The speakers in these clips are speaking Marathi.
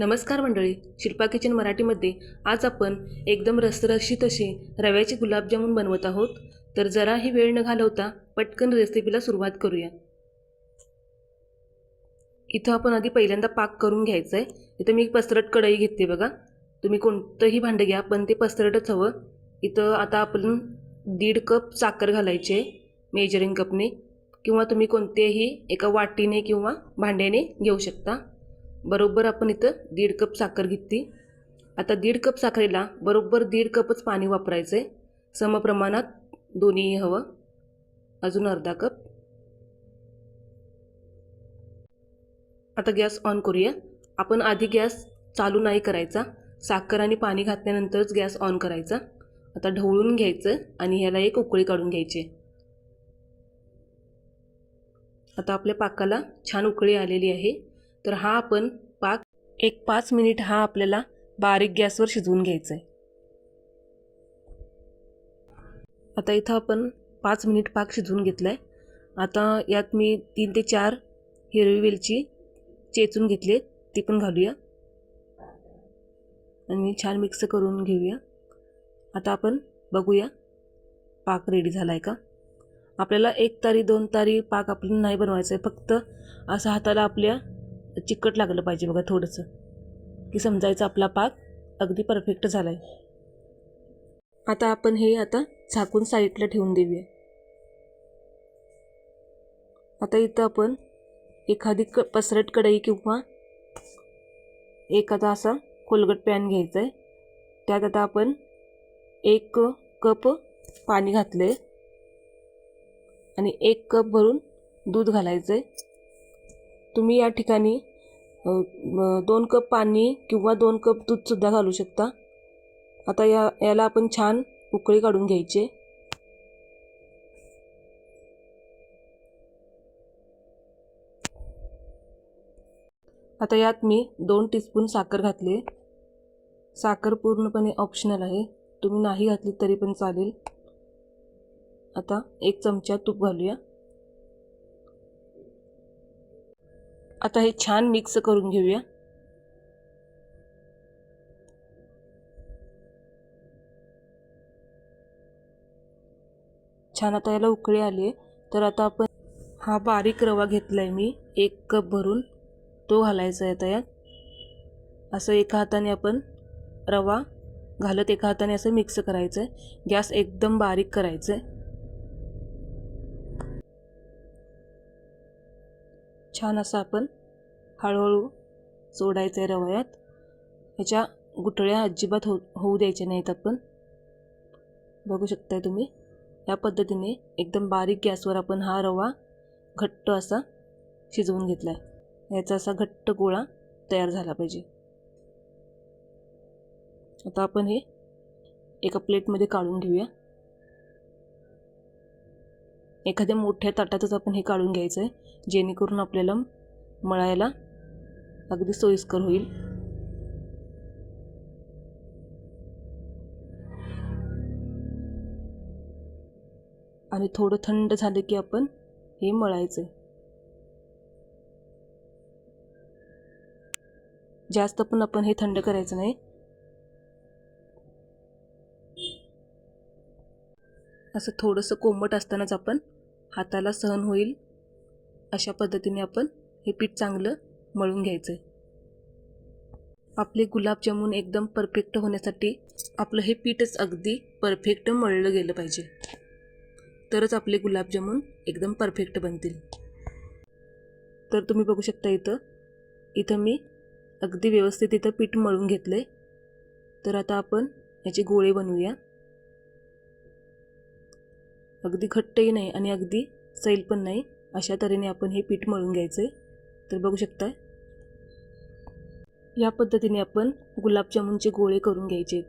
नमस्कार मंडळी शिल्पा किचन मराठीमध्ये आज आपण एकदम रसरशीत असे रव्याचे गुलाबजामुन बनवत आहोत. तर जराही वेळ न घालवता पटकन रेसिपीला सुरुवात करूया. इथं आपण आधी पहिल्यांदा पाक करून घ्यायचं आहे इथं मी एक पसरट कढई घेते बघा. तुम्ही कोणतंही भांडं घ्या पण ते पसरटच हवं. इथं आता आपण दीड कप साखर घालायची आहे मेजरिंग कपने. किंवा तुम्ही कोणतेही एका वाटीने किंवा भांड्याने घेऊ शकता. बरोबर आपण इथं दीड कप साखर घेतली. आता दीड कप साखरेला बरोबर दीड कपच पाणी वापरायचं आहे समप्रमाणात दोन्ही हवं. अजून अर्धा कप. आता गॅस ऑन करूया. आपण आधी गॅस चालू नाही करायचा. साखर आणि पाणी घातल्यानंतरच गॅस ऑन करायचा. आता ढवळून घ्यायचं आणि ह्याला एक उकळी काढून घ्यायची. आता आपल्या पाकाला छान उकळी आलेली आहे. तर हा आपण पाक एक पाच मिनिट हा आपल्याला बारीक गॅसवर शिजवून घ्यायचा आहे आता इथं आपण पाच मिनिट पाक शिजवून घेतला आहे आता यात मी तीन ते चार हिरवी वेलची चेचून घेतली ती पण घालूया. आणि छान मिक्स करून घेऊया. आता आपण बघूया पाक रेडी झाला आहे का? आपल्याला एक तारी दोन तारी पाक आपल्याला नाही बनवायचा आहे फक्त असं हाताला आपल्या चिकट लागलं पाहिजे बघा थोडंसं. की समजायचं आपला पाक अगदी परफेक्ट झाला आहे आता आपण हे आता झाकून साईडला ठेवून देऊया. आता इथं आपण एखादी क पसरट कढई किंवा एखादा असा कोलगट पॅन घ्यायचा आहे त्यात आता आपण एक कप पाणी घातलं आहे आणि एक कप भरून दूध घालायचं आहे तुम्ही या ठिकाणी दोन कप पाणी किंवा दोन कप दूधसुद्धा घालू शकता. आता या याला आपण छान उकळी काढून घ्यायचे. आता यात मी दोन टीस्पून साखर घातले साखर पूर्णपणे ऑप्शनल आहे. तुम्ही नाही घातली तरी पण चालेल. आता एक चमचा तूप घालूया. आता हे छान मिक्स करून घेऊया. छान आता याला उकळी आली तर आता आपण हा बारीक रवा घेतला आहे मी एक कप भरून. तो घालायचा आहे आता यात. असं एका हाताने आपण रवा घालत एका हाताने असं मिक्स करायचं आहे गॅस एकदम बारीक करायचं आहे छान असं आपण हळूहळू सोडायचं आहे रवयात ह्याच्या गुठळ्या अजिबात हो होऊ द्यायच्या नाहीत आपण. बघू शकताय तुम्ही या पद्धतीने एकदम बारीक गॅसवर आपण हा रवा घट्ट असा शिजवून घेतला आहे याचा असा घट्ट गोळा तयार झाला पाहिजे. आता आपण हे एका प्लेटमध्ये काढून घेऊया. एखाद्या मोठ्या ताटातच आपण हे काढून घ्यायचं आहे जेणेकरून आपल्याला मळायला अगदी सोयीस्कर होईल. आणि थोडं थंड झालं की आपण हे मळायचं आहे जास्त पण आपण हे थंड करायचं नाही. असं थोडंसं कोंबट असतानाच आपण हाताला सहन होईल. अशा पद्धतीने आपण हे पीठ चांगलं मळून घ्यायचं. आहे आपले गुलाबजामुन एकदम परफेक्ट होण्यासाठी आपलं हे पीठच अगदी परफेक्ट मळलं गेलं पाहिजे. तरच आपले गुलाबजामुन एकदम परफेक्ट बनतील. तर तुम्ही बघू शकता इथं. इथं मी अगदी व्यवस्थित इथं पीठ मळून घेतलं आहे तर आता आपण याचे गोळे बनवूया. अगदी घट्टही नाही आणि अगदी सैल पण नाही अशा तऱ्हेने आपण हे पीठ मळून घ्यायचं. आहे तर बघू शकता या पद्धतीने आपण गुलाबजामुनचे गोळे करून घ्यायचे.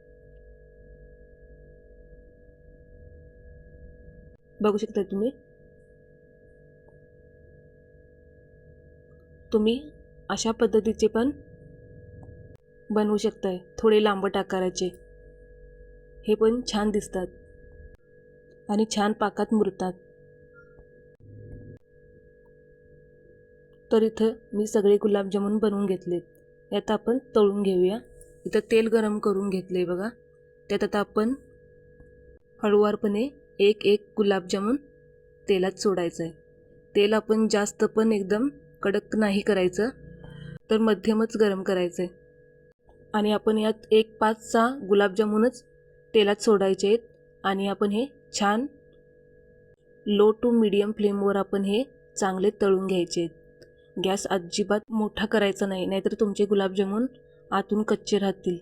बघू शकता तुम्ही? तुम्ही अशा पद्धतीचे पण बनवू शकताय. थोडे लांबट आकाराचे हे पण छान दिसतात. आणि छान पाकात मुरतात. तर इथं मी सगळे गुलाबजामुन बनवून घेतलेत. यात आपण तळून घेऊया. इथं तेल गरम करून घेतलं आहे बघा. त्यात आता आपण हळुवारपणे एक एक गुलाबजामुन तेलात सोडायचं आहे तेल आपण जास्त पण एकदम कडक नाही करायचं तर मध्यमच गरम करायचं आहे आणि आपण यात एक पाच सहा गुलाबजामुनच तेलात सोडायचे आहेत आणि आपण हे छान. लो टू मिडियम फ्लेमवर आपण हे चांगले तळून घ्यायचे. आहेत गॅस अजिबात मोठा करायचा नाही नाहीतर तुमचे गुलाबजामुन आतून कच्चे राहतील.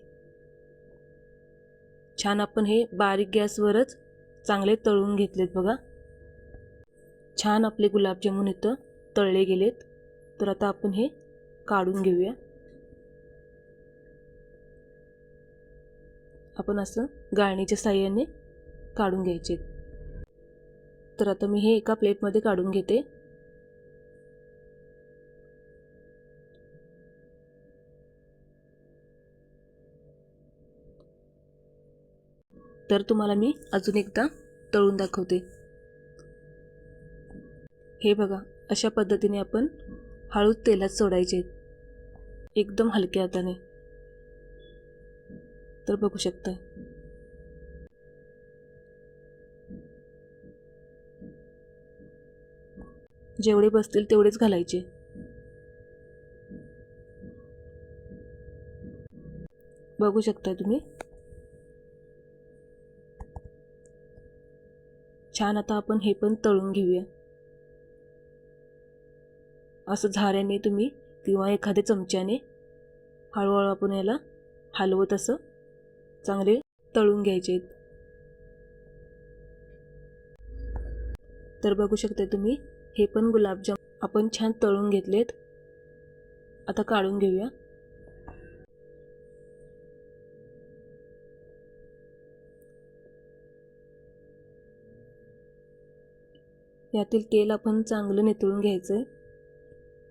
छान आपण हे बारीक गॅसवरच चांगले तळून घेतलेत बघा. छान आपले गुलाबजामुन इथं तळले गेलेत. तर आता आपण हे काढून घेऊया. आपण असं गाळणीच्या साह्याने काढून घ्यायचे. तर आता मी हे एका प्लेटमध्ये काढून घेते. तर तुम्हाला मी अजून एकदा तळून दाखवते. हे बघा अशा पद्धतीने आपण हळू तेलात सोडायचे. एकदम हलक्या हाताने. तर बघू शकता जेवढे बसतील तेवढेच घालायचे. बघू शकता तुम्ही? छान आता आपण हे पण तळून घेऊया. असं झाऱ्याने तुम्ही किंवा एखाद्या चमच्याने हळूहळू आपण याला हलवत असं चांगले तळून घ्यायचे. आहेत तर बघू शकता तुम्ही हे पण गुलाबजाम आपण छान तळून घेतलेत. आता काढून घेऊया. यातील तेल आपण चांगलं नितळून घ्यायचं आहे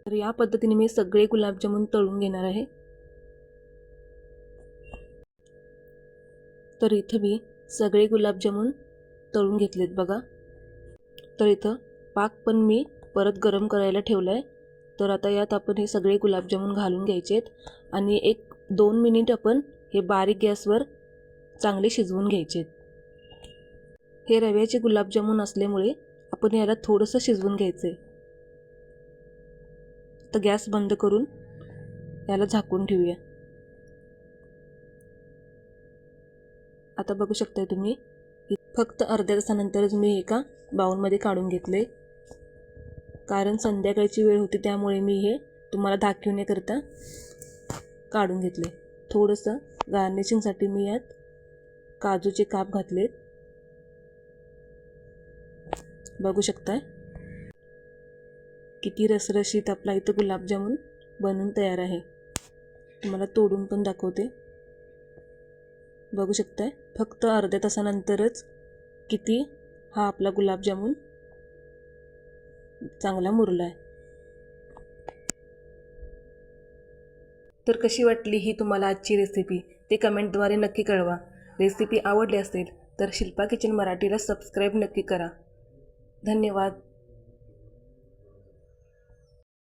तर या पद्धतीने मी सगळे गुलाबजामुन तळून घेणार आहे. तर इथं मी सगळे गुलाबजामुन तळून घेतलेत बघा. तर इथं पाक पण मी परत गरम करायला ठेवला आहे तर आता यात आपण हे सगळे गुलाबजामुन घालून घ्यायचे आहेत आणि एक दोन मिनिट आपण हे बारीक गॅसवर चांगले शिजवून घ्यायचे आहेत हे रव्याचे गुलाबजामुन असल्यामुळे आपण याला थोडंसं शिजवून घ्यायचं आहे तर गॅस बंद करून याला झाकून ठेवूया. आता बघू शकताय तुम्ही फक्त अर्ध्या तासानंतरच मी एका बाउलमध्ये काढून घेतले कारण संध्याकाळची वेळ होती त्यामुळे मी हे तुम्हाला दाखवण्याकरता काढून घेतले. थोडंसं गार्निशिंगसाठी मी यात काजूचे काप घातलेत. बघू शकताय? किती रसरशीत आपला इथं गुलाबजामुन बनून तयार आहे. तुम्हाला तोडून पण दाखवते. बघू शकताय? फक्त अर्ध्या तासानंतरच किती हा आपला गुलाबजामुन चांगला मुरला आहे. तर कशी वाटली ही तुम्हाला आजची रेसिपी ते कमेंटद्वारे नक्की कळवा. रेसिपी आवडली असेल तर शिल्पा किचन मराठीला सबस्क्राईब नक्की करा. धन्यवाद.